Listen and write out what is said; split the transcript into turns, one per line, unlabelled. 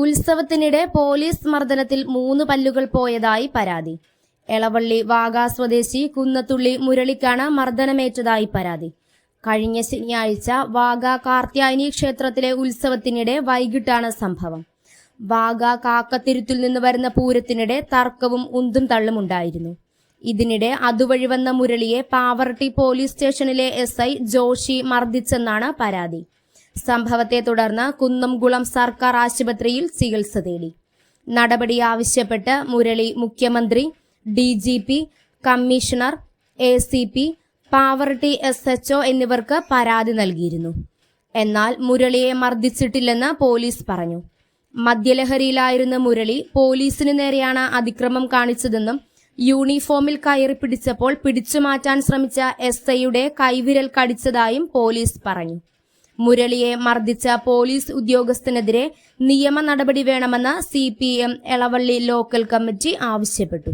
ഉത്സവത്തിനിടെ police മർദ്ദനത്തിൽ മൂന്ന് പല്ലുകൾ പോയതായി പരാതി. എളവള്ളി വാഗാ സ്വദേശി കുന്നത്തുള്ളി മുരളിക്കാണ് മർദ്ദനമേറ്റതായി പരാതി. കഴിഞ്ഞ ശനിയാഴ്ച വാഗ കാർത്യായനി ക്ഷേത്രത്തിലെ ഉത്സവത്തിനിടെ വൈകിട്ടാണ് സംഭവം. വാഗ കാക്കത്തിരുത്തിൽ നിന്ന് വരുന്ന പൂരത്തിനിടെ തർക്കവും ഉന്തും തള്ളുമുണ്ടായിരുന്നു ഇതിനിടെ അതുവഴി വന്ന മുരളിയെ പാവർട്ടി പോലീസ് സ്റ്റേഷനിലെ എസ് ഐ ജോഷി മർദ്ദിച്ചെന്നാണ് പരാതി. സംഭവത്തെ തുടർന്ന് കുന്നംകുളം സർക്കാർ ആശുപത്രിയിൽ ചികിത്സ തേടി. നടപടി ആവശ്യപ്പെട്ട് മുരളി മുഖ്യമന്ത്രി D G P commissioner A C P Pavaratty S H എന്നിവർക്ക് പരാതി നൽകിയിരുന്നു. എന്നാൽ മുരളിയെ മർദ്ദിച്ചിട്ടില്ലെന്ന് പോലീസ് പറഞ്ഞു. മദ്യലഹരിയിലായിരുന്ന മുരളി പോലീസിന് നേരെയാണ് അതിക്രമം കാണിച്ചതെന്നും യൂണിഫോമിൽ കയറി പിടിച്ചപ്പോൾ പിടിച്ചുമാറ്റാൻ ശ്രമിച്ച എസ് ഐയുടെ കൈവിരൽ കടിച്ചതായും പോലീസ് പറഞ്ഞു. മുരളിയെ മർദ്ദിച്ച പോലീസ് ഉദ്യോഗസ്ഥനെതിരെ നിയമ നടപടി വേണമെന്ന് C P M Elavally local committee ആവശ്യപ്പെട്ടു.